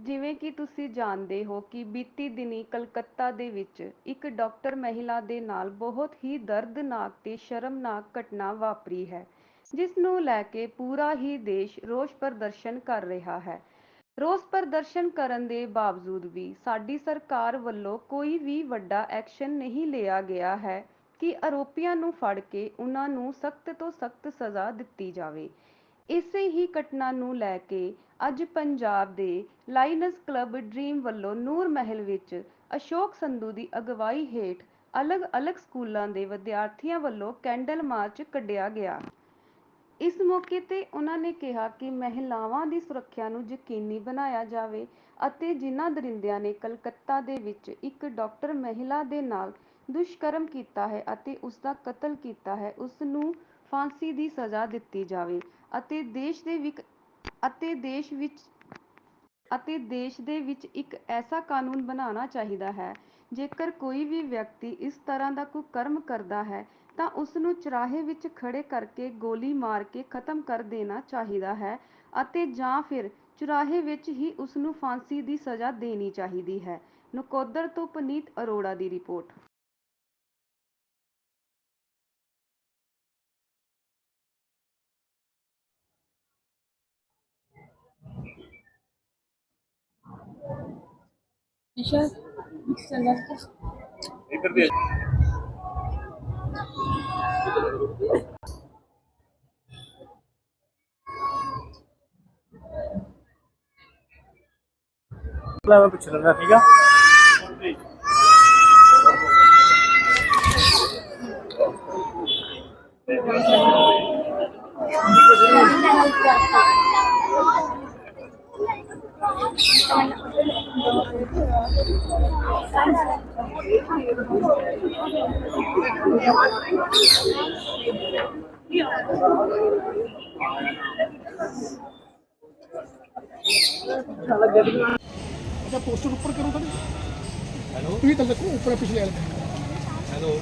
ਜਿਵੇਂ ਕਿ ਤੁਸੀਂ ਜਾਣਦੇ ਹੋ ਕਿ ਬੀਤੀ ਦਿਨੀ ਕਲਕੱਤਾ ਦੇ ਵਿੱਚ ਇੱਕ ਡਾਕਟਰ ਮਹਿਲਾ ਦੇ ਨਾਲ ਬਹੁਤ ਹੀ ਦਰਦਨਾਕ ਤੇ ਸ਼ਰਮਨਾਕ ਘਟਨਾ ਵਾਪਰੀ ਹੈ, ਜਿਸ ਨੂੰ ਲੈ ਕੇ ਪੂਰਾ ਹੀ ਦੇਸ਼ ਰੋਸ ਪ੍ਰਦਰਸ਼ਨ ਕਰ ਰਿਹਾ ਹੈ। ਰੋਸ ਪ੍ਰਦਰਸ਼ਨ ਕਰਨ ਦੇ ਬਾਵਜੂਦ ਵੀ ਸਾਡੀ ਸਰਕਾਰ ਵੱਲੋਂ ਕੋਈ ਵੀ ਵੱਡਾ ਐਕਸ਼ਨ ਨਹੀਂ ਲਿਆ ਗਿਆ ਹੈ ਕਿ ਆਰੋਪੀਆਂ ਨੂੰ ਫੜ ਕੇ ਉਹਨਾਂ ਨੂੰ ਸਖਤ ਤੋਂ ਸਖਤ ਸਜ਼ਾ ਦਿੱਤੀ ਜਾਵੇ। ਇਸੇ ਹੀ ਘਟਨਾ ਨੂੰ ਲੈ ਕੇ ਅੱਜ ਪੰਜਾਬ ਦੇ ਲਾਇਨਸ ਕਲੱਬ ਡ੍ਰੀਮ ਵੱਲੋਂ ਨੂਰ ਮਹਿਲ ਵਿੱਚ ਅਸ਼ੋਕ ਸੰਧੂ ਦੀ ਅਗਵਾਈ ਹੇਠ ਅਲੱਗ-ਅਲੱਗ ਸਕੂਲਾਂ ਦੇ ਵਿਦਿਆਰਥੀਆਂ ਵੱਲੋਂ ਕੈਂਡਲ ਮਾਰਚ ਕੱਢਿਆ ਗਿਆ। ਇਸ ਮੌਕੇ ਤੇ ਉਹਨਾਂ ਨੇ ਕਿਹਾ ਕਿ ਮਹਿਲਾਵਾਂ ਦੀ ਸੁਰੱਖਿਆ ਨੂੰ ਯਕੀਨੀ ਬਣਾਇਆ ਜਾਵੇ ਅਤੇ ਜਿਨ੍ਹਾਂ ਦਰਿੰਦਿਆਂ ਨੇ ਕਲਕੱਤਾ ਦੇ ਵਿੱਚ ਇੱਕ ਡਾਕਟਰ ਮਹਿਲਾ ਦੇ ਨਾਲ ਦੁਸ਼ਕਰਮ ਕੀਤਾ ਹੈ ਅਤੇ ਉਸ ਦਾ ਕਤਲ ਕੀਤਾ ਹੈ ਉਸ ਨੂੰ ਫਾਂਸੀ ਦੀ ਸਜ਼ਾ ਦਿੱਤੀ ਜਾਵੇ ਅਤੇ ਦੇਸ਼ ਦੇ ਵਿਕ, ਅਤੇ ਦੇਸ਼ ਵਿੱਚ, ਅਤੇ ਦੇਸ਼ ਦੇ ਵਿੱਚ ਇੱਕ ਐਸਾ ਕਾਨੂੰਨ ਬਣਾਉਣਾ ਚਾਹੀਦਾ ਹੈ, ਜੇਕਰ ਕੋਈ ਵੀ ਵਿਅਕਤੀ ਇਸ ਤਰ੍ਹਾਂ ਦਾ ਕੋਈ ਕਰਮ ਕਰਦਾ ਹੈ, ਤਾਂ ਉਸ ਨੂੰ ਚੁਰਾਹੇ ਵਿੱਚ ਖੜੇ ਕਰਕੇ ਗੋਲੀ ਮਾਰ ਕੇ ਖਤਮ ਕਰ ਦੇਣਾ ਚਾਹੀਦਾ ਹੈ ਅਤੇ ਜਾਂ ਫਿਰ ਚੁਰਾਹੇ ਵਿੱਚ ਹੀ ਉਸ ਨੂੰ ਫਾਂਸੀ ਦੀ ਸਜ਼ਾ ਦੇਣੀ ਚਾਹੀਦੀ ਹੈ। ਨਕੋਦਰ ਤੋਂ ਪਨੀਤ ਅਰੋੜਾ ਦੀ ਰਿਪੋਰਟ। Richard Vázquez. ਅੱਛਾ ਪੋਸਟਰ ਉੱਪਰ ਕਰੋ ਖੜੇ। ਹੈਲੋ ਤੁਸੀਂ ਤਾਂ ਲੱਕੋ ਉੱਪਰ ਪਿਛਲੇ ਵਾਲੇ। ਹੈਲੋ।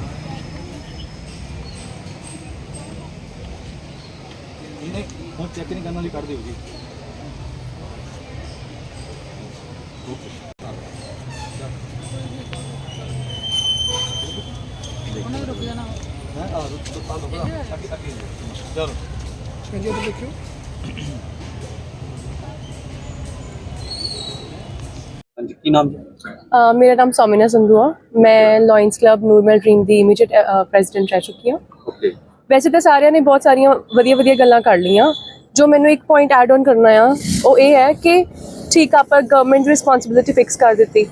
ਇਹਨੇ ਹੁਣ ਚੈੱਕ ਨਹੀਂ ਕਰਨ ਵਾਲੀ ਕਰ ਦਿਓ ਜੀ। ਓਕੇ ਚਲੋ ਕਹਿੰਦੇ ਉਹ ਦੇਖਿਓ ਹਾਂਜੀ ਕੀ ਨਾਮ ਜੀ? ਅ, ਮੇਰਾ ਨਾਮ ਸੋਮਿਨਾ ਸੰਧੂ ਆ। ਮੈਂ ਲਾਇਨਸ ਕਲੱਬ ਨੂਰਮਲ ਡ੍ਰੀਮ ਦੀ ਇਮੀਡੀਏਟ ਪ੍ਰੈਜ਼ੀਡੈਂਟ ਰਹਿ ਚੁੱਕੀ ਹਾਂ। ਓਕੇ ਵੈਸੇ ਤਾਂ ਸਾਰਿਆਂ ਨੇ ਬਹੁਤ ਸਾਰੀਆਂ ਵਧੀਆ ਵਧੀਆ ਗੱਲਾਂ ਕਰ ਲਈਆਂ। ਜੋ ਮੈਨੂੰ ਇੱਕ ਪੁਆਇੰਟ ਐਡ ਔਨ ਕਰਨਾ ਆ ਉਹ ਇਹ ਹੈ ਕਿ ਠੀਕ ਆਪਾਂ ਗਵਰਨਮੈਂਟ ਰਿਸਪੌਂਸਿਬਿਲਿਟੀ ਫਿਕਸ ਕਰ ਦਿੱਤੀ।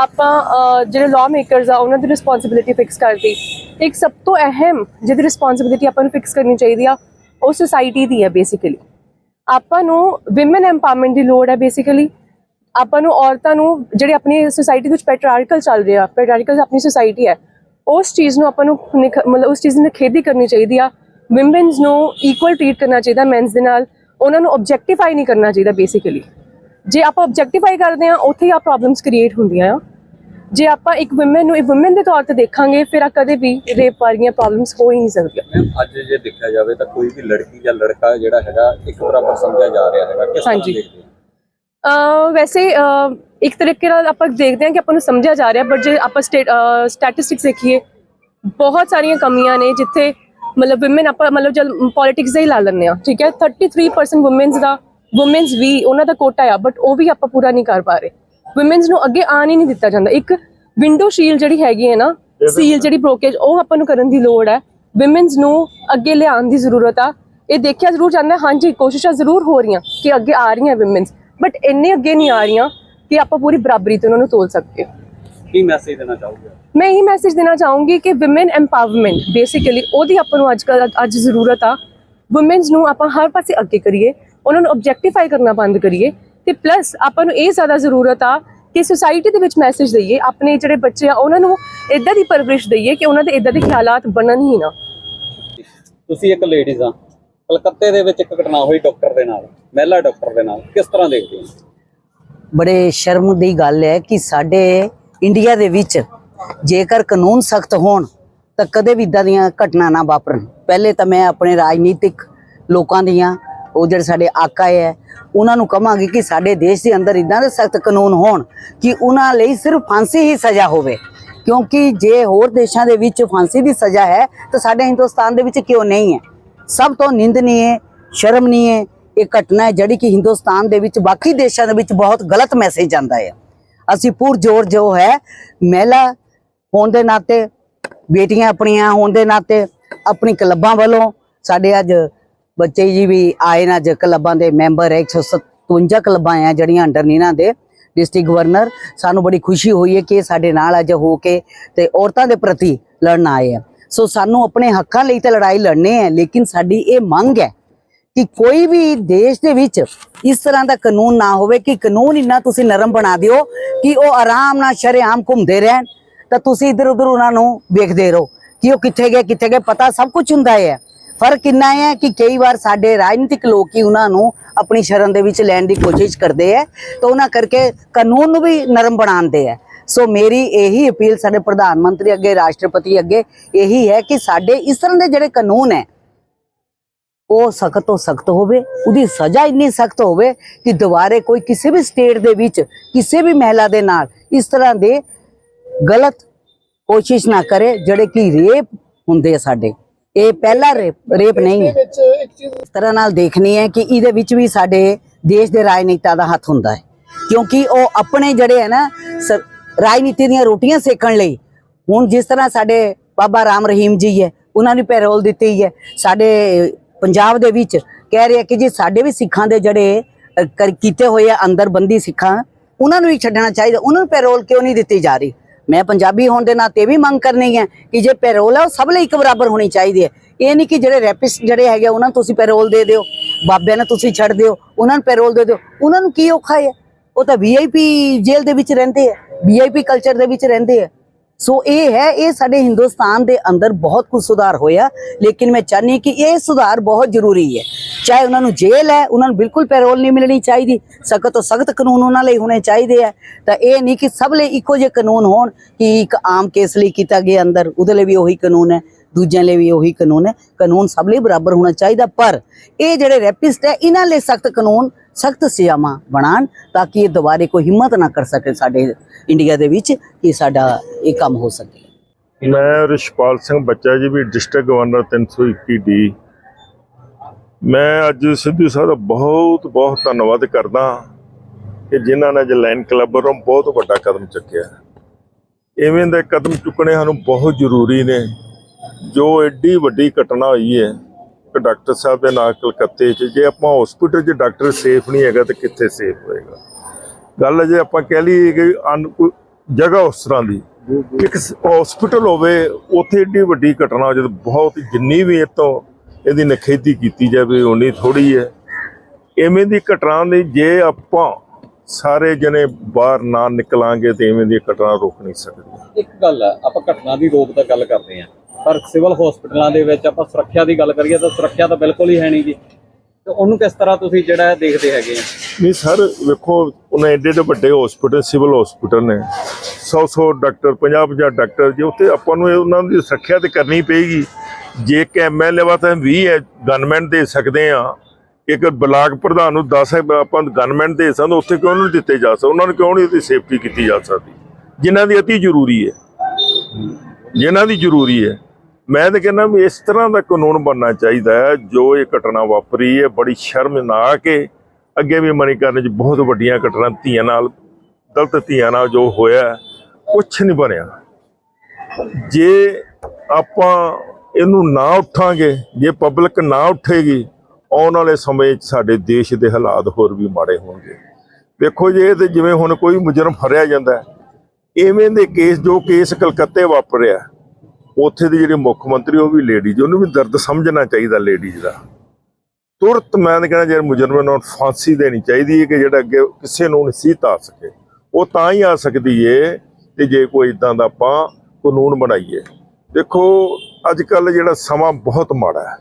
ਆਪਾਂ ਜਿਹੜੇ ਲਾਅ ਮੇਕਰਸ ਆ ਉਹਨਾਂ ਦੀ ਰਿਸਪੌਂਸਿਬਿਲਿਟੀ ਫਿਕਸ ਕਰਤੀ ਇੱਕ ਸਭ ਤੋਂ ਅਹਿਮ ਜਿਹਦੀ ਰਿਸਪੌਂਸਿਬਿਲਿਟੀ ਆਪਾਂ ਨੂੰ ਫਿਕਸ ਕਰਨੀ ਚਾਹੀਦੀ ਆ, ਉਹ ਸੁਸਾਇਟੀ ਦੀ ਹੈ ਬੇਸਿਕਲੀ ਆਪਾਂ ਨੂੰ ਔਮਨ ਐਮਪਾਵਰਮੈਂਟ ਦੀ ਲੋੜ ਹੈ ਬੇਸਿਕਲੀ ਆਪਾਂ ਨੂੰ ਔਰਤਾਂ ਨੂੰ ਜਿਹੜੇ ਆਪਣੀ ਸੁਸਾਇਟੀ ਵਿੱਚ ਪੈਟਰਾਰਕਲ ਚੱਲ ਰਿਹਾ ਪੈਟਰਾਰਕਲ ਆਪਣੀ ਸੋਸਾਇਟੀ ਹੈ, ਉਸ ਚੀਜ਼ ਨੂੰ ਆਪਾਂ ਨੂੰ ਨਿਖ- ਮਤਲਬ ਉਸ ਚੀਜ਼ ਦੀ ਨਿਖੇਧੀ ਕਰਨੀ ਚਾਹੀਦੀ ਆ। ਵਿਮਨਸ ਨੂੰ ਇਕੁਅਲ ਟ੍ਰੀਟ ਕਰਨਾ ਚਾਹੀਦਾ ਮੈਨਸ ਦੇ ਨਾਲ, ਉਹਨਾਂ ਨੂੰ ਆਬਜੈਕਟੀਫਾਈ ਨਹੀਂ ਕਰਨਾ ਚਾਹੀਦਾ ਬੇਸਿਕਲੀ ਜੇ ਆਪਾਂ ਆਬਜੈਕਟੀਫਾਈ ਕਰਦੇ ਆ, ਉੱਥੇ ਹੀ ਆ ਪ੍ਰੋਬਲਮਸ ਕ੍ਰੀਏਟ ਹੁੰਦੀਆਂ ਆ। ਜੇ ਆਪਾਂ ਇੱਕ ਔਮਨ ਨੂੰ ਇੱਕ ਔਮਨ ਦੇ ਤੌਰ ਤੇ ਦੇਖਾਂਗੇ ਫਿਰ ਆ ਕਦੇ ਵੀ ਰੇਪ ਵਾਲੀਆਂ ਪ੍ਰੋਬਲਮਸ ਹੋ ਹੀ ਨਹੀਂ ਸਕਦੀਆਂ। ਅੱਜ ਜੇ ਦੇਖਿਆ ਜਾਵੇ ਤਾਂ ਕੋਈ ਵੀ ਲੜਕੀ ਜਾਂ ਲੜਕਾ ਜਿਹੜਾ ਹੈਗਾ ਇੱਕ ਬਰਾਬਰ ਸਮਝਿਆ ਜਾ ਰਿਹਾ ਹੈਗਾ। ਕਿਸ ਤਰ੍ਹਾਂ ਹਾਂਜੀ। ਦੇਖਦੇ ਅਹ ਵੈਸੇ ਇੱਕ ਤਰੀਕੇ ਨਾਲ ਆਪਾਂ ਦੇਖਦੇ ਹਾਂ ਕਿ ਆਪਾਂ ਨੂੰ ਸਮਝਿਆ ਜਾ ਰਿਹਾ ਬਟ ਜੇ ਆਪਾਂ ਸਟੈਟਿਸਟਿਕਸ ਦੇਖੀਏ ਬਹੁਤ ਸਾਰੀਆਂ ਕਮੀਆਂ ਨੇ ਜਿੱਥੇ ਮਤਲਬ ਔਮਨ ਆਪਾਂ ਮਤਲਬ ਜਦ ਪੋਲਿਟਿਕਸ ਦਾ ਹੀ ਲਾ ਲੈਂਦੇ ਆ ਠੀਕ ਹੈ? 33% ਔਮਨਸ ਦਾ ਔਮਨਸ ਵੀ ਉਹਨਾਂ ਦਾ ਕੋਟਾ ਆ ਬਟ ਉਹ ਵੀ ਆਪਾਂ ਪੂਰਾ ਨਹੀਂ ਕਰ ਪਾ ਰਹੇ। ਔਮਨਸ ਨੂੰ ਅੱਗੇ ਆਣ ਹੀ ਨਹੀਂ ਦਿੱਤਾ ਜਾਂਦਾ। ਇੱਕ ਵਿੰਡੋ ਸ਼ੀਲ ਜਿਹੜੀ ਹੈਗੀ ਹੈ ਨਾ ਸੀਲ ਜਿਹੜੀ ਬ੍ਰੋਕੇਜ ਉਹ ਆਪਾਂ ਨੂੰ ਕਰਨ ਦੀ ਲੋੜ ਹੈ। ਔਮਨਸ ਨੂੰ ਅੱਗੇ ਲਿਆਉਣ ਦੀ ਜ਼ਰੂਰਤ ਆ। ਇਹ ਦੇਖਿਆ ਜ਼ਰੂਰ ਜਾਂਦਾ ਹੈ, ਹਾਂਜੀ ਕੋਸ਼ਿਸ਼ਾਂ ਜ਼ਰੂਰ ਹੋ ਰਹੀਆਂ ਕਿ ਅੱਗੇ ਆ ਰਹੀਆਂ ਔਮਨਸ ਬਟ ਇੰਨੇ ਅੱਗੇ ਨਹੀਂ ਆ ਰਹੀਆਂ ਕਿ ਆਪਾਂ ਪੂਰੀ ਬਰਾਬਰੀ ਤੇ ਉਹਨਾਂ ਨੂੰ ਤੋਲ ਸਕੀਏ। ਕੀ ਮੈਸੇਜ ਦੇਣਾ ਚਾਹੋਗੇ? ਮੈਂ ਇਹ ਮੈਸੇਜ ਦੇਣਾ ਚਾਹੂੰਗੀ ਕਿ ਔਮਨ ਐਮਪਾਵਰਮੈਂਟ ਬੇਸਿਕਲੀ ਉਹਦੀ ਆਪਾਂ ਨੂੰ ਅੱਜ ਕੱਲ੍ਹ ਅੱਜ ਜ਼ਰੂਰਤ ਆ। ਔਮਨਸ ਨੂੰ ਆਪਾਂ ਹਰ ਪਾਸੇ ਅੱਗੇ ਕਰੀਏ। ਉਹਨਾਂ ਨੂੰ ਆਬਜੈਕਟੀਫਾਈ ਕਰਨਾ ਬੰਦ ਕਰੀਏ। ਤੇ ਪਲੱਸ ਆਪਾਂ ਨੂੰ ਇਹ ਜ਼ਿਆਦਾ ਜ਼ਰੂਰਤ ਆ ਕਿ ਸੋਸਾਇਟੀ ਦੇ ਵਿੱਚ ਮੈਸੇਜ ਦਈਏ ਆਪਣੇ ਜਿਹੜੇ ਬੱਚੇ ਆ ਉਹਨਾਂ ਨੂੰ ਇਦਾਂ ਦੀ ਪਰਵਰਿਸ਼ ਦਈਏ ਕਿ ਉਹਨਾਂ ਦੇ ਇਦਾਂ ਦੇ ਖਿਆਲਾਤ ਬਣਨ ਹੀ ਨਾ। ਤੁਸੀਂ ਇੱਕ ਲੇਡੀਜ਼ ਆ ਕਲਕੱਤੇ ਦੇ ਵਿੱਚ ਇੱਕ ਘਟਨਾ ਹੋਈ ਡਾਕਟਰ ਦੇ ਨਾਲ ਮਹਿਲਾ ਡਾਕਟਰ ਦੇ ਨਾਲ ਕਿਸ ਤਰ੍ਹਾਂ ਦੇਖਦੇ ਹੋ? ਬੜੇ ਸ਼ਰਮ ਦੀ ਗੱਲ ਹੈ ਕਿ ਸਾਡੇ ਇੰਡੀਆ ਦੇ ਵਿੱਚ ਜੇਕਰ ਕਾਨੂੰਨ ਸਖਤ ਹੋਣ ਤਾਂ ਕਦੇ ਵੀ ਇਦਾਂ ਦੀਆਂ ਘਟਨਾ ਨਾ ਵਾਪਰਨ। ਪਹਿਲੇ ਤਾਂ ਮੈਂ ਆਪਣੇ ਰਾਜਨੀਤਿਕ ਲੋਕਾਂ ਦੀਆਂ ਉਹ ਜਿਹੜੇ ਸਾਡੇ ਆਕਾ ਹੈ ਉਹਨਾਂ ਨੂੰ ਕਹਾਂਗੇ ਕਿ ਸਾਡੇ ਦੇਸ਼ ਦੇ ਅੰਦਰ ਇਦਾਂ ਦੇ ਸਖਤ ਕਾਨੂੰਨ ਹੋਣ ਕਿ ਉਹਨਾਂ ਲਈ ਸਿਰਫ ਫਾਂਸੀ ਹੀ ਸਜ਼ਾ ਹੋਵੇ। ਕਿਉਂਕਿ ਜੇ ਹੋਰ ਦੇਸ਼ਾਂ ਦੇ ਵਿੱਚ ਫਾਂਸੀ ਦੀ ਸਜ਼ਾ ਹੈ, ਤਾਂ ਸਾਡੇ ਹਿੰਦੁਸਤਾਨ ਦੇ ਵਿੱਚ ਕਿਉਂ ਨਹੀਂ ਹੈ? ਸਭ ਤੋਂ ਨਿੰਦਨੀਏ, ਸ਼ਰਮਨੀਏ ਇਹ ਘਟਨਾ ਹੈ ਜਿਹੜੀ ਕਿ ਹਿੰਦੁਸਤਾਨ ਦੇ ਵਿੱਚ ਬਾਕੀ ਦੇਸ਼ਾਂ ਦੇ ਵਿੱਚ ਬਹੁਤ ਗਲਤ ਮੈਸੇਜ ਜਾਂਦਾ ਹੈ। ਅਸੀਂ ਪੂਰ ਜ਼ੋਰ ਜੋ ਹੈ, ਮਹਿਲਾ ਹੋਣ ਦੇ ਨਾਤੇ, ਬੇਟੀਆਂ ਆਪਣੀਆਂ ਹੋਣ ਦੇ ਨਾਤੇ, ਆਪਣੀ ਕਲੱਬਾਂ ਵੱਲੋਂ ਸਾਡੇ ਅੱਜ ਬੱਚੇ ਜੀ ਵੀ ਆਏ ਨੇ ਅੱਜ ਕਲੱਬਾਂ ਦੇ ਮੈਂਬਰ ਹੈ 157 ਕਲੱਬਾਂ ਆ ਜਿਹੜੀਆਂ ਅੰਡਰ ਨੀਨਾ ਦੇ ਡਿਸਟ੍ਰਿਕਟ ਗਵਰਨਰ। ਸਾਨੂੰ ਬੜੀ ਖੁਸ਼ੀ ਹੋਈ ਹੈ ਕਿ ਇਹ ਸਾਡੇ ਨਾਲ ਅੱਜ ਹੋ ਕੇ ਤੇ ਔਰਤਾਂ ਦੇ ਪ੍ਰਤੀ ਲੜਨ ਆਏ ਆ। ਸੋ ਸਾਨੂੰ ਆਪਣੇ ਹੱਕਾਂ ਲਈ ਤਾਂ ਲੜਾਈ ਲੜਨੀ ਹੈ ਲੇਕਿਨ ਸਾਡੀ ਇਹ ਮੰਗ ਹੈ ਕਿ ਕੋਈ ਵੀ ਦੇਸ਼ ਦੇ ਵਿੱਚ ਇਸ ਤਰ੍ਹਾਂ ਦਾ ਕਾਨੂੰਨ ਨਾ ਹੋਵੇ ਕਿ ਕਾਨੂੰਨ ਇੰਨਾ ਤੁਸੀਂ ਨਰਮ ਬਣਾ ਦਿਓ ਕਿ ਉਹ ਆਰਾਮ ਨਾਲ ਸ਼ਰੇਆਮ ਘੁੰਮਦੇ ਰਹਿਣ। ਤਾਂ ਤੁਸੀਂ ਇਧਰ ਉਧਰ ਉਹਨਾਂ ਨੂੰ ਵੇਖਦੇ ਰਹੋ ਕਿ ਉਹ ਕਿੱਥੇ ਗਏ ਕਿੱਥੇ ਗਏ, ਪਤਾ ਸਭ ਕੁਝ ਹੁੰਦਾ ਹੈ। ਫ਼ਰਕ ਇੰਨਾ ਹੈ ਕਿ ਕਈ ਵਾਰ ਸਾਡੇ ਰਾਜਨੀਤਿਕ ਲੋਕ ਹੀ ਉਹਨਾਂ ਨੂੰ ਆਪਣੀ ਸ਼ਰਨ ਦੇ ਵਿੱਚ ਲੈਣ ਦੀ ਕੋਸ਼ਿਸ਼ ਕਰਦੇ ਹੈ ਤਾਂ ਉਹਨਾਂ ਕਰਕੇ ਕਾਨੂੰਨ ਨੂੰ ਵੀ ਨਰਮ ਬਣਾਉਂਦੇ ਹੈ ਸੋ ਮੇਰੀ ਇਹੀ ਅਪੀਲ ਸਾਡੇ ਪ੍ਰਧਾਨ ਮੰਤਰੀ ਅੱਗੇ, ਰਾਸ਼ਟਰਪਤੀ ਅੱਗੇ, ਇਹੀ ਹੈ ਕਿ ਸਾਡੇ ਇਸ ਤਰ੍ਹਾਂ ਦੇ ਜਿਹੜੇ ਕਾਨੂੰਨ ਹੈ, ਉਹ ਸਖਤ ਤੋਂ ਸਖਤ ਹੋਵੇ, ਉਹਦੀ ਸਜ਼ਾ ਇੰਨੀ ਸਖਤ ਹੋਵੇ ਕਿ ਦੁਬਾਰੇ ਕੋਈ ਕਿਸੇ ਵੀ ਸਟੇਟ ਦੇ ਵਿੱਚ, ਕਿਸੇ ਵੀ ਮਹਿਲਾ ਦੇ ਨਾਲ ਇਸ ਤਰ੍ਹਾਂ ਦੇ ਗਲਤ ਕੋਸ਼ਿਸ਼ ਨਾ ਕਰੇ, ਜਿਹੜੇ ਕਿ ਰੇਪ ਹੁੰਦੇ ਆ ਸਾਡੇ। ਇਹ ਪਹਿਲਾ ਰੇਪ ਰੇਪ ਨਹੀਂ ਹੈ। ਇਸ ਤਰ੍ਹਾਂ ਨਾਲ ਦੇਖਣੀ ਹੈ ਕਿ ਇਹਦੇ ਵਿੱਚ ਵੀ ਸਾਡੇ ਦੇਸ਼ ਦੇ ਰਾਜਨੀਤਾ ਦਾ ਹੱਥ ਹੁੰਦਾ ਹੈ। ਕਿਉਂਕਿ ਉਹ ਆਪਣੇ ਜਿਹੜੇ ਹੈ ਨਾ ਰਾਜਨੀਤੀ ਦੀਆਂ ਰੋਟੀਆਂ ਸੇਕਣ ਲਈ ਹੁਣ ਜਿਸ ਤਰ੍ਹਾਂ ਸਾਡੇ ਬਾਬਾ ਰਾਮ ਰਹੀਮ ਜੀ ਹੈ ਉਹਨਾਂ ਨੂੰ ਪੈਰੋਲ ਦਿੱਤੀ ਹੈ। ਸਾਡੇ ਪੰਜਾਬ ਦੇ ਵਿੱਚ ਕਹਿ ਰਹੇ ਕਿ ਜੀ ਸਾਡੇ ਵੀ ਸਿੱਖਾਂ ਦੇ ਜਿਹੜੇ ਕੀਤੇ ਹੋਏ ਆ ਅੰਦਰ ਬੰਦੀ ਸਿੱਖਾਂ ਉਹਨਾਂ ਨੂੰ ਹੀ ਛੱਡਣਾ ਚਾਹੀਦਾ ਉਹਨਾਂ ਨੂੰ ਪੈਰੋਲ ਕਿਉਂ ਨਹੀਂ ਦਿੱਤੀ ਜਾ ਰਹੀ? ਮੈਂ ਪੰਜਾਬੀ ਹੋਣ ਦੇ ਨਾਤੇ ਵੀ ਮੰਗ ਕਰਨੀ ਹੈ ਕਿ ਜੇ ਪੈਰੋਲ ਹੈ ਉਹ ਸਭ ਲਈ ਇੱਕ ਬਰਾਬਰ ਹੋਣੀ ਚਾਹੀਦੀ ਹੈ। ਇਹ ਨਹੀਂ ਕਿ ਜਿਹੜੇ ਰੈਪਿਸਟ ਜਿਹੜੇ ਹੈਗੇ ਆ, ਉਹਨਾਂ ਨੂੰ ਤੁਸੀਂ ਪੈਰੋਲ ਦੇ ਦਿਓ ਬਾਬਿਆਂ ਨੂੰ ਤੁਸੀਂ ਛੱਡ ਦਿਓ ਉਹਨਾਂ ਨੂੰ ਪੈਰੋਲ ਦੇ ਦਿਓ। ਉਹਨਾਂ ਨੂੰ ਕੀ ਔਖਾ ਹੈ? ਉਹ ਤਾਂ ਵੀਆਈਪੀ ਜੇਲ੍ਹ ਦੇ ਵਿੱਚ ਰਹਿੰਦੇ ਆ ਵੀਆਈਪੀ ਕਲਚਰ ਦੇ ਵਿੱਚ ਰਹਿੰਦੇ ਆ। ਸੋ ਇਹ ਹੈ ਇਹ ਸਾਡੇ ਹਿੰਦੁਸਤਾਨ ਦੇ ਅੰਦਰ ਬਹੁਤ ਕੁਝ ਸੁਧਾਰ ਹੋਇਆ ਲੇਕਿਨ ਮੈਂ ਚਾਹਨੀ ਕਿ ਇਹ ਸੁਧਾਰ ਬਹੁਤ ਜ਼ਰੂਰੀ ਹੈ। ਚਾਹੇ ਉਹਨਾਂ ਨੂੰ ਜੇਲ੍ਹ ਹੈ, ਉਹਨਾਂ ਨੂੰ ਬਿਲਕੁਲ ਪੈਰੋਲ ਨਹੀਂ ਮਿਲਣੀ ਚਾਹੀਦੀ। ਸਖਤ ਤੋਂ ਸਖਤ ਕਾਨੂੰਨ ਉਹਨਾਂ ਲਈ ਹੋਣੇ ਚਾਹੀਦੇ ਆ ਤਾਂ ਇਹ ਨਹੀਂ ਕਿ ਸਭ ਲਈ ਇੱਕੋ ਜਿਹੇ ਕਾਨੂੰਨ ਹੋਣ ਕਿ ਇੱਕ ਆਮ ਕੇਸ ਲਈ ਕੀਤਾ ਗਿਆ ਅੰਦਰ, ਉਹਦੇ ਲਈ ਵੀ ਉਹੀ ਕਾਨੂੰਨ ਹੈ, ਦੂਜਿਆਂ ਲਈ ਵੀ ਉਹੀ ਕਾਨੂੰਨ ਹੈ। ਕਾਨੂੰਨ ਸਭ ਲਈ ਬਰਾਬਰ ਹੋਣਾ ਚਾਹੀਦਾ, ਪਰ ਇਹ ਜਿਹੜੇ ਰੈਪਿਸਟ ਹੈ, ਇਹਨਾਂ ਲਈ ਸਖਤ ਕਾਨੂੰਨ, ਸਖਤ ਸਜ਼ਾਵਾਂ ਬਣਾਉਣ ਤਾਂ ਕਿ ਇਹ ਦੁਬਾਰੇ ਕੋਈ ਹਿੰਮਤ ਨਾ ਕਰ ਸਕੇ ਸਾਡੇ ਇੰਡੀਆ ਦੇ ਵਿੱਚ ਕਿ ਸਾਡਾ ਇਹ ਕੰਮ ਹੋ ਸਕੇ। ਮੈਂ ਰਿਸ਼ਪਾਲ ਸਿੰਘ ਬੱਚਾ ਜੀ, ਵੀ ਡਿਸਟ੍ਰਿਕਟ ਗਵਰਨਰ 321 ਡੀ ਮੈਂ ਅੱਜ ਸਿੱਧੂ ਸਾਹਿਬ ਦਾ ਬਹੁਤ ਬਹੁਤ ਧੰਨਵਾਦ ਕਰਦਾ ਕਿ ਜਿਨ੍ਹਾਂ ਨੇ ਅੱਜ ਲਾਈਨ ਕਲੱਬ ਵੱਲੋਂ ਬਹੁਤ ਵੱਡਾ ਕਦਮ ਚੁੱਕਿਆ। ਇਵੇਂ ਦੇ ਕਦਮ ਚੁੱਕਣੇ ਸਾਨੂੰ ਬਹੁਤ ਜ਼ਰੂਰੀ ਨੇ। ਜੋ ਐਡੀ ਵੱਡੀ ਘਟਨਾ ਹੋਈ ਹੈ ਕਿ ਡਾਕਟਰ ਸਾਹਿਬ ਦੇ ਨਾਲ ਕਲਕੱਤੇ 'ਚ, ਜੇ ਆਪਾਂ ਹਸਪੀਟਲ 'ਚ ਡਾਕਟਰ ਸੇਫ ਨਹੀਂ ਹੈਗਾ ਤਾਂ ਕਿੱਥੇ ਸੇਫ ਹੋਏਗਾ? ਗੱਲ ਜੇ ਆਪਾਂ ਕਹਿ ਲਈਏ ਕਿ ਅਨ ਕੋਈ ਜਗ੍ਹਾ ਉਸ ਤਰ੍ਹਾਂ ਦੀ, ਇੱਕ ਹਸਪੀਟਲ ਹੋਵੇ, ਉੱਥੇ ਐਡੀ ਵੱਡੀ ਘਟਨਾ ਹੋ ਜਦੋਂ ਬਹੁਤ ਜਿੰਨੀ ਵੀ ਇਹ ਤੋਂ ਇਹਦੀ ਨਖੇਦੀ ਕੀਤੀ ਜਾਵੇ ਉਨੀ ਥੋੜੀ ਹੈ। ਐਵੇਂ ਦੀ ਘਟਨਾ ਦੀ ਜੇ ਆਪਾਂ ਸਾਰੇ ਜਣੇ ਬਾਹਰ ਨਾ ਨਿਕਲਾਂਗੇ ਤੇ ਐਵੇਂ ਦੀ ਘਟਨਾ ਰੋਕ ਨਹੀਂ ਸਕਦੇ ਇੱਕ ਗੱਲ ਹੈ ਆਪਾਂ ਘਟਨਾ ਦੀ ਰੋਕ ਦਾ ਗੱਲ ਕਰਦੇ ਆਂ ਪਰ ਸਿਵਲ ਹਸਪੀਟਲਾਂ ਦੇ ਵਿੱਚ ਆਪਾਂ ਸੁਰੱਖਿਆ ਦੀ ਗੱਲ ਕਰੀਏ ਤਾਂ ਸੁਰੱਖਿਆ ਤਾਂ ਬਿਲਕੁਲ ਹੀ ਹੈ ਨਹੀਂਗੀ ਤੇ ਉਹਨੂੰ ਕਿਸ ਤਰ੍ਹਾਂ ਤੁਸੀਂ ਜਿਹੜਾ ਦੇਖਦੇ ਹੈਗੇ ਆ? ਨਹੀਂ ਸਰ ਵੇਖੋ ਉਹਨਾਂ ਏਡੇ ਏਡੇ ਵੱਡੇ ਹਸਪੀਟਲ ਸਿਵਲ ਹਸਪੀਟਲ ਨੇ। 100 100 ਡਾਕਟਰ 50 50 ਡਾਕਟਰ ਜੇ ਉੱਥੇ ਆਪਾਂ ਨੂੰ ਉਹਨਾਂ ਦੀ ਸੁਰੱਖਿਆ ਤੇ ਕਰਨੀ ਪਏਗੀ ਜੇ ਕਿ ਐਮਐਲਏ ਵਾਸਤੇ 20 ਗਨਮੈਨ ਦੇ ਸਕਦੇ ਆ, ਇੱਕ ਬਲਾਕ ਪ੍ਰਧਾਨ ਨੂੰ 10 ਆਪਾਂ ਗਨਮੈਨ ਦੇ ਸਕਦੇ ਉੱਥੇ ਕਿਉਂ ਨਹੀਂ ਦਿੱਤੇ ਜਾ ਸਕਦੇ? ਉਹਨਾਂ ਨੂੰ ਕਿਉਂ ਨਹੀਂ ਉਹਦੀ ਸੇਫਟੀ ਕੀਤੀ ਜਾ ਸਕਦੀ? ਜਿਨ੍ਹਾਂ ਦੀ ਅਤੀ ਜ਼ਰੂਰੀ ਹੈ। ਜਿਨ੍ਹਾਂ ਦੀ ਜ਼ਰੂਰੀ ਹੈ। ਮੈਂ ਤਾਂ ਕਹਿੰਦਾ ਵੀ ਇਸ ਤਰ੍ਹਾਂ ਦਾ ਕਾਨੂੰਨ ਬਣਨਾ ਚਾਹੀਦਾ ਹੈ, ਜੋ ਇਹ ਘਟਨਾ ਵਾਪਰੀ ਹੈ, ਬੜੀ ਸ਼ਰਮਨਾਕ ਹੈ। ਅੱਗੇ ਵੀ ਮਨੀਕਰਨ 'ਚ ਬਹੁਤ ਵੱਡੀਆਂ ਘਟਨਾ ਧੀਆਂ ਨਾਲ ਦਲਤ ਧੀਆਂ ਨਾਲ ਜੋ ਹੋਇਆ, ਕੁਛ ਨਹੀਂ ਬਣਿਆ। ਜੇ ਆਪਾਂ ਇਹਨੂੰ ਨਾ ਉਠਾਂਗੇ ਜੇ ਪਬਲਿਕ ਨਾ ਉੱਠੇਗੀ ਆਉਣ ਵਾਲੇ ਸਮੇਂ 'ਚ ਸਾਡੇ ਦੇਸ਼ ਦੇ ਹਾਲਾਤ ਹੋਰ ਵੀ ਮਾੜੇ ਹੋਣਗੇ। ਵੇਖੋ ਜੇ ਇਹ ਤੇ ਜਿਵੇਂ ਹੁਣ ਕੋਈ ਮੁਜਰਮ ਫੜਿਆ ਜਾਂਦਾ ਹੈ, ਇਵੇਂ ਦੇ ਕੇਸ ਜੋ ਕੇਸ ਕਲਕੱਤੇ ਵਾਪਰਿਆ ਉੱਥੇ ਦੀ ਜਿਹੜੀ ਮੁੱਖ ਮੰਤਰੀ ਉਹ ਵੀ ਲੇਡੀਜ਼ ਉਹਨੂੰ ਵੀ ਦਰਦ ਸਮਝਣਾ ਚਾਹੀਦਾ ਲੇਡੀਜ਼ ਦਾ। ਤੁਰਤ ਮੈਂ ਤਾਂ ਕਹਿੰਦਾ ਜਿਹੜੇ ਮੁਜਰਮ ਨੂੰ ਫਾਂਸੀ ਦੇਣੀ ਚਾਹੀਦੀ ਹੈ ਕਿ ਜਿਹੜਾ ਅੱਗੇ ਕਿਸੇ ਨੂੰ ਨਸੀਹਤ ਆ ਸਕੇ ਉਹ ਤਾਂ ਹੀ ਆ ਸਕਦੀ ਏ ਤੇ ਜੇ ਕੋਈ ਇਦਾਂ ਦਾ ਆਪਾਂ ਕਾਨੂੰਨ ਬਣਾਈਏ। ਦੇਖੋ ਅੱਜ ਕੱਲ ਜਿਹੜਾ ਸਮਾਂ ਬਹੁਤ ਮਾੜਾ ਹੈ।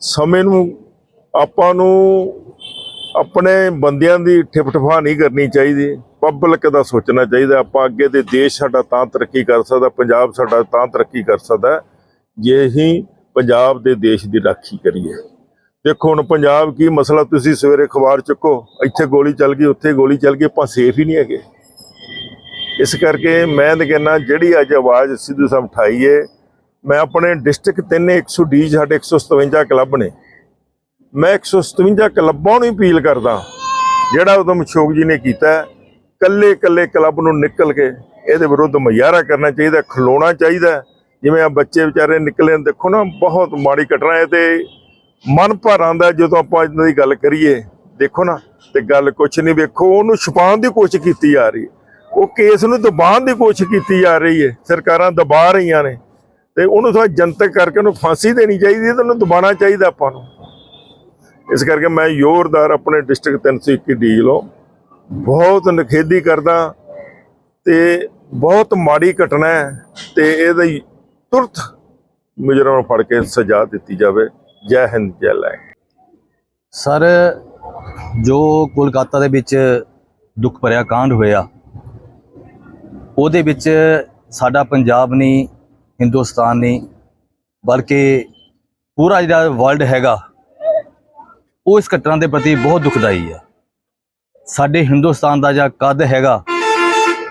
ਸਮੇਂ ਨੂੰ ਆਪਾਂ ਨੂੰ ਆਪਣੇ ਬੰਦਿਆਂ ਦੀ ਠਿਪਠਫਾ ਨਹੀਂ ਕਰਨੀ ਚਾਹੀਦੀ। ਪਬਲਿਕ ਦਾ ਸੋਚਣਾ ਚਾਹੀਦਾ। ਆਪਾਂ ਅੱਗੇ ਦੇ ਦੇਸ਼ ਸਾਡਾ ਤਾਂ ਤਰੱਕੀ ਕਰ ਸਕਦਾ, ਪੰਜਾਬ ਸਾਡਾ ਤਾਂ ਤਰੱਕੀ ਕਰ ਸਕਦਾ। ਜੇ ਅਸੀਂ ਪੰਜਾਬ ਦੇ ਦੇਸ਼ ਦੀ ਰਾਖੀ ਕਰੀਏ। ਦੇਖੋ ਹੁਣ ਪੰਜਾਬ ਕੀ ਮਸਲਾ, ਤੁਸੀਂ ਸਵੇਰੇ ਅਖਬਾਰ ਚੱਕੋ, ਇੱਥੇ ਗੋਲੀ ਚੱਲ ਗਈ, ਉੱਥੇ ਗੋਲੀ ਚੱਲ ਗਈ, ਆਪਾਂ ਸੇਫ ਹੀ ਨਹੀਂ ਹੈਗੇ। ਇਸ ਕਰਕੇ ਮੈਂ ਤਾਂ ਕਹਿੰਦਾ, ਜਿਹੜੀ ਅੱਜ ਆਵਾਜ਼ ਸਿੱਧੂ ਸਾਹਿਬ ਉਠਾਈ ਏ ਮੈਂ ਆਪਣੇ ਡਿਸਟ੍ਰਿਕਟ ਤਿੰਨ 100 ਡੀ ਸਾਡੇ 157 ਕਲੱਬ ਨੇ। ਮੈਂ 157 ਕਲੱਬਾਂ ਨੂੰ ਅਪੀਲ ਕਰਦਾ ਜਿਹੜਾ ਉਦਮ ਅਸ਼ੋਕ ਜੀ ਨੇ ਕੀਤਾ ਹੈ, ਕੱਲੇ ਕੱਲੇ ਕਲੱਬ ਨੂੰ ਨਿਕਲ ਕੇ ਇਹਦੇ ਵਿਰੁੱਧ ਮੁਜ਼ਾਹਰਾ ਕਰਨਾ ਚਾਹੀਦਾ ਖਲੋਣਾ ਚਾਹੀਦਾ। ਜਿਵੇਂ ਆ ਬੱਚੇ ਵਿਚਾਰੇ ਨਿਕਲੇ ਦੇਖੋ ਨਾ ਬਹੁਤ ਮਾੜੀ ਘਟਨਾ ਹੈ ਤੇ ਮਨ ਭਰ ਆਉਂਦਾ ਜਦੋਂ ਆਪਾਂ ਇਹਨਾਂ ਦੀ ਗੱਲ ਕਰੀਏ ਦੇਖੋ ਨਾ ਤੇ ਗੱਲ ਕੁਛ ਨਹੀਂ ਵੇਖੋ ਉਹਨੂੰ ਛੁਪਾਉਣ ਦੀ ਕੋਸ਼ਿਸ਼ ਕੀਤੀ ਜਾ ਰਹੀ ਹੈ। ਉਹ ਕੇਸ ਨੂੰ ਦਬਾਉਣ ਦੀ ਕੋਸ਼ਿਸ਼ ਕੀਤੀ ਜਾ ਰਹੀ ਹੈ ਸਰਕਾਰਾਂ ਦਬਾ ਰਹੀਆਂ ਨੇ। ਤੇ ਉਹਨੂੰ ਥੋੜਾ ਜਨਤਕ ਕਰਕੇ ਉਹਨੂੰ ਫਾਂਸੀ ਦੇਣੀ ਚਾਹੀਦੀ ਹੈ ਤੇ ਉਹਨੂੰ ਦਬਾਉਣਾ ਚਾਹੀਦਾ ਆਪਾਂ ਨੂੰ। ਇਸ ਕਰਕੇ ਮੈਂ ਜ਼ੋਰਦਾਰ ਆਪਣੇ ਡਿਸਟ੍ਰਿਕਟ 321 ਡੀ ਵੱਲੋਂ ਬਹੁਤ ਨਖੇਦੀ ਕਰਦਾ ਤੇ ਬਹੁਤ ਮਾੜੀ ਘਟਨਾ ਹੈ ਤੇ ਇਹਦੀ ਤੁਰਤ ਮੁਜਰਮ ਨੂੰ ਫੜ ਕੇ ਸਜ਼ਾ ਦਿੱਤੀ ਜਾਵੇ। ਜੈ ਹਿੰਦ, ਜੈ ਲੈ ਸਰ, ਜੋ ਕੋਲਕਾਤਾ ਦੇ ਵਿੱਚ ਦੁੱਖ ਭਰਿਆ ਕਾਂਡ ਹੋਇਆ, ਉਹਦੇ ਵਿੱਚ ਸਾਡਾ ਪੰਜਾਬ ਨਹੀਂ ਹਿੰਦੁਸਤਾਨ ਨਹੀਂ, ਬਲਕਿ ਪੂਰਾ ਜਿਹੜਾ ਵਰਲਡ ਹੈਗਾ, ਉਹ ਇਸ ਘਟਨਾ ਦੇ ਪ੍ਰਤੀ ਬਹੁਤ ਦੁਖਦਾਈ ਆ ਸਾਡੇ ਹਿੰਦੁਸਤਾਨ ਦਾ ਜਿਹੜਾ ਕੱਦ ਹੈਗਾ,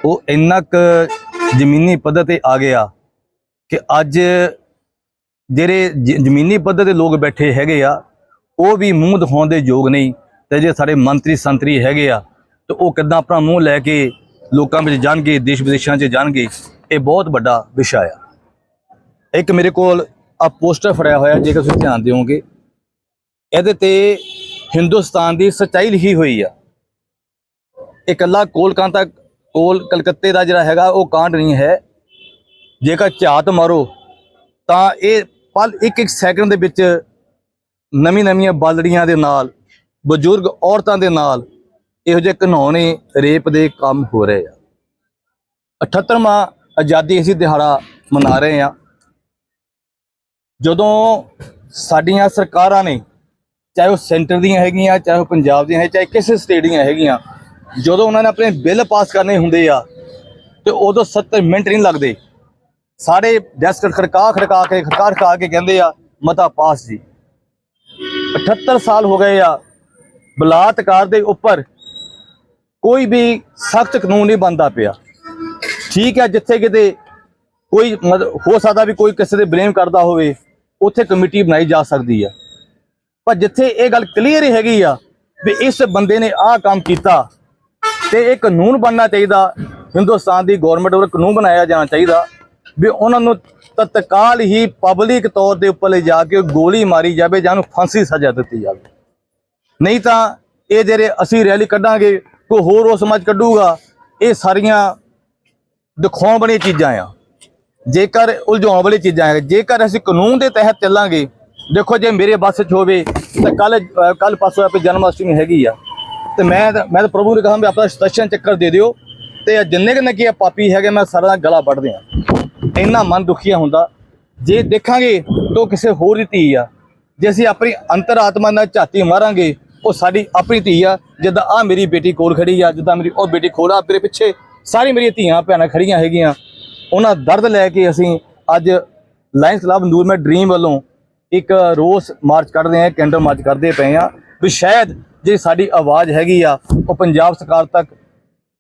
ਉਹ ਇੰਨਾ ਕੁ ਜ਼ਮੀਨੀ ਪੱਧਰ ਤੇ ਆ ਗਿਆ ਕਿ ਅੱਜ ਜਿਹੜੇ ਜ- ਜ਼ਮੀਨੀ ਪੱਧਰ ਤੇ ਲੋਕ ਬੈਠੇ ਹੈਗੇ ਆ, ਉਹ ਵੀ ਮੂੰਹ ਦਿਖਾਉਣ ਦੇ ਯੋਗ ਨਹੀਂ ਤੇ ਜੇ ਸਾਡੇ ਮੰਤਰੀ ਸੰਤਰੀ ਹੈਗੇ ਆ, ਤੇ ਉਹ ਕਿੱਦਾਂ ਆਪਣਾ ਮੂੰਹ ਲੈ ਕੇ ਲੋਕਾਂ ਵਿੱਚ ਜਾਣਗੇ ਦੇਸ਼ ਵਿਦੇਸ਼ਾਂ 'ਚ ਜਾਣਗੇ, ਇਹ ਬਹੁਤ ਵੱਡਾ ਵਿਸ਼ਾ ਆ। ਇੱਕ ਮੇਰੇ ਕੋਲ ਆ ਪੋਸਟਰ ਫੜਿਆ ਹੋਇਆ, ਜੇਕਰ ਤੁਸੀਂ ਧਿਆਨ ਦਿਓਗੇ ਇਹਦੇ ਤੇ ਹਿੰਦੁਸਤਾਨ ਦੀ ਸੱਚਾਈ ਲਿਖੀ ਹੋਈ ਆ। ਇਹ ਇਕੱਲਾ ਕੋਲਕਾਤਾ, ਕੋਲ ਕਲਕੱਤੇ ਦਾ ਜਿਹੜਾ ਹੈਗਾ, ਉਹ ਕਾਂਡ ਨਹੀਂ ਹੈ। ਜੇਕਰ ਝਾਤ ਮਾਰੋ, ਤਾਂ ਇਹ ਪਲ, ਇੱਕ ਇੱਕ ਸੈਕਿੰਡ ਦੇ ਵਿੱਚ ਨਵੀਂ ਨਵੀਆਂ ਬਾਲੜੀਆਂ ਦੇ ਨਾਲ, ਬਜ਼ੁਰਗ ਔਰਤਾਂ ਦੇ ਨਾਲ ਇਹੋ ਜਿਹੇ ਘਨੌਣੇ ਰੇਪ ਦੇ ਕੰਮ ਹੋ ਰਹੇ ਆ। 78ਵਾਂ ਆਜ਼ਾਦੀ ਅਸੀਂ ਦਿਹਾੜਾ ਮਨਾ ਰਹੇ ਆ। ਜਦੋਂ ਸਾਡੀਆਂ ਸਰਕਾਰਾਂ ਨੇ, ਚਾਹੇ ਉਹ ਸੈਂਟਰ ਦੀਆਂ ਹੈਗੀਆਂ, ਚਾਹੇ ਉਹ ਪੰਜਾਬ ਦੀਆਂ ਹੈ ਚਾਹੇ ਕਿਸੇ ਸਟੇਟ ਦੀਆਂ ਹੈਗੀਆਂ, ਜਦੋਂ ਉਹਨਾਂ ਨੇ ਆਪਣੇ ਬਿੱਲ ਪਾਸ ਕਰਨੇ ਹੁੰਦੇ ਆ, ਤੇ ਉਦੋਂ 70 ਮਿੰਟ ਨਹੀਂ ਲੱਗਦੇ। ਸਾਰੇ ਡੈਸਕ ਖੜਕਾ ਖੜਕਾ ਕੇ, ਖੜਕਾ ਖੜਕਾ ਕੇ ਕਹਿੰਦੇ ਆ, ਮਤਾ ਪਾਸ ਜੀ। 78 ਸਾਲ ਹੋ ਗਏ ਆ, ਬਲਾਤਕਾਰ ਦੇ ਉੱਪਰ ਕੋਈ ਵੀ ਸਖਤ ਕਾਨੂੰਨ ਨਹੀਂ ਬਣਦਾ ਪਿਆ। ਠੀਕ ਹੈ, ਜਿੱਥੇ ਕਿਤੇ ਕੋਈ ਮਤ- ਹੋ ਸਕਦਾ ਵੀ ਕੋਈ ਕਿਸੇ ਦੇ ਬਲੇਮ ਕਰਦਾ ਹੋਵੇ ਉੱਥੇ ਕਮੇਟੀ ਬਣਾਈ ਜਾ ਸਕਦੀ ਆ। ਪਰ ਜਿੱਥੇ ਇਹ ਗੱਲ ਕਲੀਅਰ ਹੈਗੀ ਆ ਵੀ ਇਸ ਬੰਦੇ ਨੇ ਆਹ ਕੰਮ ਕੀਤਾ ਤੇ ਇਹ ਕਾਨੂੰਨ ਬਣਨਾ ਚਾਹੀਦਾ, ਹਿੰਦੁਸਤਾਨ ਦੀ ਗਵਰਨਮੈਂਟ ਵੱਲੋਂ ਕਾਨੂੰਨ ਬਣਾਇਆ ਜਾਣਾ ਚਾਹੀਦਾ ਵੀ ਉਹਨਾਂ ਨੂੰ ਤਤਕਾਲ ਹੀ ਪਬਲਿਕ ਤੌਰ ਦੇ ਉੱਪਰ ਲੈ ਜਾ ਕੇ ਗੋਲੀ ਮਾਰੀ ਜਾਵੇ ਜਾਂ ਉਹਨੂੰ ਫਾਂਸੀ ਸਜ਼ਾ ਦਿੱਤੀ ਜਾਵੇ। ਨਹੀਂ ਤਾਂ ਇਹ ਜਿਹੜੇ ਅਸੀਂ ਰੈਲੀ ਕੱਢਾਂਗੇ, ਕੋਈ ਹੋਰ ਉਹ ਸਮਾਜ ਕੱਢੂਗਾ, ਇਹ ਸਾਰੀਆਂ ਦਿਖਾਉਣ ਵਾਲੀਆਂ ਚੀਜ਼ਾਂ ਆ। ਜੇਕਰ ਉਲਝਾਉਣ ਵਾਲੀ ਚੀਜ਼ਾਂ ਹੈ ਜੇਕਰ ਅਸੀਂ ਕਾਨੂੰਨ ਦੇ ਤਹਿਤ ਚੱਲਾਂਗੇ, ਦੇਖੋ ਜੇ ਮੇਰੇ ਬੱਸ 'ਚ ਹੋਵੇ, ਤਾਂ ਕੱਲ ਕੱਲ ਪਾਸੋਂ ਆਪੇ ਜਨਮ ਅਸ਼ਟਮੀ ਹੈਗੀ ਆ। ਤੇ ਮੈਂ ਤਾਂ- ਮੈਂ ਤਾਂ ਪ੍ਰਭੂ ਨੇ ਕਹਾਂ ਵੀ ਆਪਣਾ ਦਰਸ਼ਨ ਚੱਕਰ ਦੇ ਦਿਓ, ਤੇ ਇਹ ਜਿੰਨੇ ਕਿ ਨਕੀ ਪਾਪੀ ਹੈਗੇ, ਮੈਂ ਸਾਰਾ ਦਾ ਗਲਾ ਵੱਢ ਦਿਆਂ ਇੰਨਾ ਮਨ ਦੁਖੀਆ ਹੁੰਦਾ। ਜੇ ਦੇਖਾਂਗੇ ਤਾਂ ਉਹ ਕਿਸੇ ਹੋਰ ਦੀ ਧੀ ਆ। ਜੇ ਅਸੀਂ ਆਪਣੀ ਅੰਤਰਾਤਮਾ ਨਾਲ ਝਾਤੀ ਮਾਰਾਂਗੇ, ਉਹ ਸਾਡੀ ਆਪਣੀ ਧੀ ਆ। ਜਿੱਦਾਂ ਆ ਮੇਰੀ ਬੇਟੀ ਕੋਲ ਖੜੀ ਆ, ਜਿੱਦਾਂ ਮੇਰੀ ਉਹ ਬੇਟੀ ਕੋਲ ਆ, ਮੇਰੇ ਪਿੱਛੇ ਸਾਰੀ ਮੇਰੀਆਂ ਧੀਆਂ ਭੈਣਾਂ ਖੜੀਆਂ ਹੈਗੀਆਂ। ਉਹਨਾਂ ਦਰਦ ਲੈ ਕੇ ਅਸੀਂ ਅੱਜ ਲਾਇਨਸ ਕਲੱਬ ਨੂਰਮੇ ਡ੍ਰੀਮ ਵੱਲੋਂ ਇੱਕ ਰੋਸ ਮਾਰਚ ਕੱਢਦੇ ਆ ਕੈਂਡਲ ਮਾਰਚ ਕਰਦੇ ਪਏ ਆ ਵੀ ਸ਼ਾਇਦ ਜੇ ਸਾਡੀ ਆਵਾਜ਼ ਹੈਗੀ ਆ, ਉਹ ਪੰਜਾਬ ਸਰਕਾਰ ਤੱਕ,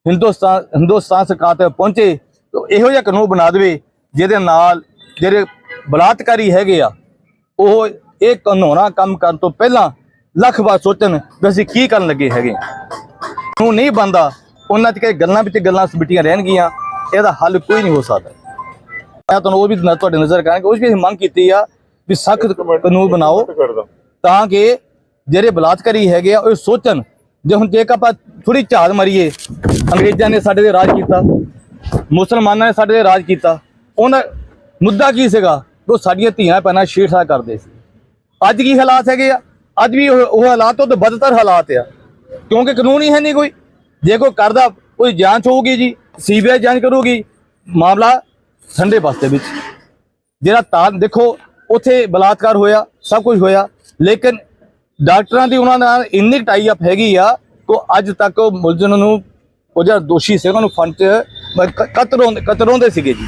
ਹਿੰਦੁਸਤਾਨ ਹਿੰਦੁਸਤਾਨ ਸਰਕਾਰ ਤੱਕ ਪਹੁੰਚੇ, ਤਾਂ ਇਹੋ ਜਿਹਾ ਕਾਨੂੰਨ ਬਣਾ ਦੇਵੇ, ਜਿਹਦੇ ਨਾਲ ਜਿਹੜੇ ਬਲਾਤਕਾਰੀ ਹੈਗੇ ਆ, ਉਹ ਇਹ ਕਾਨੂੰਨਾ ਕੰਮ ਕਰਨ ਤੋਂ ਪਹਿਲਾਂ ਲੱਖ ਵਾਰ ਸੋਚਣ ਵੀ ਅਸੀਂ ਕੀ ਕਰਨ ਲੱਗੇ ਹੈਗੇ। ਨੂੰ ਨਹੀਂ ਬੰਦਾ ਉਹਨਾਂ ਚ ਗੱਲਾਂ ਵਿੱਚ ਗੱਲਾਂ ਸਬਿਟੀਆਂ ਰਹਿਣਗੀਆਂ। ਇਹਦਾ ਹੱਲ ਕੋਈ ਨਹੀਂ ਹੋ ਸਕਦਾ। ਮੈਂ ਤੁਹਾਨੂੰ ਉਹ ਵੀ ਤੁਹਾਡੇ ਨਜ਼ਰ ਕਰਾਂਗੇ ਉਸ ਵੀ ਅਸੀਂ ਮੰਗ ਕੀਤੀ ਆ ਵੀ ਸਖਤ ਕਾਨੂੰਨ ਬਣਾਓ ਤਾਂ ਕਿ ਜਿਹੜੇ ਬਲਾਤਕਾਰੀ ਹੈਗੇ ਆ, ਉਹ ਸੋਚਣ। ਜੇ ਹੁਣ ਜੇਕਰ ਆਪਾਂ ਥੋੜੀ ਝਾੜ ਮਾਰੀਏ, ਅੰਗਰੇਜ਼ਾਂ ਨੇ ਸਾਡੇ ਤੇ ਰਾਜ ਕੀਤਾ, ਮੁਸਲਮਾਨਾਂ ਨੇ ਸਾਡੇ ਤੇ ਰਾਜ ਕੀਤਾ, ਉਹਨਾਂ ਮੁੱਦਾ ਕੀ ਸੀਗਾ? ਕਿ ਉਹ ਸਾਡੀਆਂ ਧੀਆਂ ਪੈਣਾ ਛੇੜਛਾੜ ਕਰਦੇ ਸੀ। ਅੱਜ ਕੀ ਹਾਲਾਤ ਹੈਗੇ ਆ? ਅੱਜ ਵੀ ਉਹ ਉਹ ਹਾਲਾਤ ਤੋਂ ਬਦਤਰ ਹਾਲਾਤ ਆ। ਕਿਉਂਕਿ ਕਾਨੂੰਨ ਹੀ ਹੈ ਨਹੀਂ ਕੋਈ। ਜੇ ਕੋਈ ਕਰਦਾ ਉਹਦੀ ਜਾਂਚ ਹੋਊਗੀ ਜੀ ਸੀਬੀਆਈ ਜਾਂਚ ਕਰੂਗੀ ਮਾਮਲਾ ਠੰਡੇ ਬਸਤੇ ਵਿੱਚ। ਜਿਹੜਾ ਤਾਂ ਦੇਖੋ ਉੱਥੇ ਬਲਾਤਕਾਰ ਹੋਇਆ ਸਭ ਕੁਝ ਹੋਇਆ ਲੇਕਿਨ ਡਾਕਟਰਾਂ ਦੀ ਉਹਨਾਂ ਨਾਲ ਇੰਨੀ ਟਾਈ ਅਪ ਹੈਗੀ ਆ ਕੋ ਅੱਜ ਤੱਕ ਉਹ ਮੁਲਜ਼ਮ ਨੂੰ ਉਹ ਜਿਹੜਾ ਦੋਸ਼ੀ ਸੀ ਉਹਨਾਂ ਨੂੰ ਫੰਡ ਚ ਕਤਰੋਂ ਕਤਰੋਂਦੇ ਸੀਗੇ ਜੀ।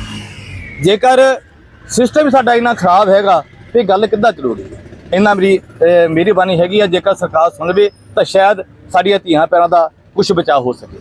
ਜੇਕਰ ਸਿਸਟਮ ਸਾਡਾ ਇੰਨਾ ਖਰਾਬ ਹੈਗਾ ਤੇ ਗੱਲ ਕਿੱਦਾਂ ਚੱਲੂਗੀ? ਇੰਨਾ ਮੇਰੀ ਅਹ, ਮਿਹਰਬਾਨੀ ਹੈਗੀ ਆ ਜੇਕਰ ਸਰਕਾਰ ਸੁਣ ਲਵੇ ਤਾਂ ਸ਼ਾਇਦ ਸਾਡੀਆਂ ਧੀਆਂ ਪੈਰਾਂ ਦਾ ਕੁਝ ਬਚਾਅ ਹੋ ਸਕੇ।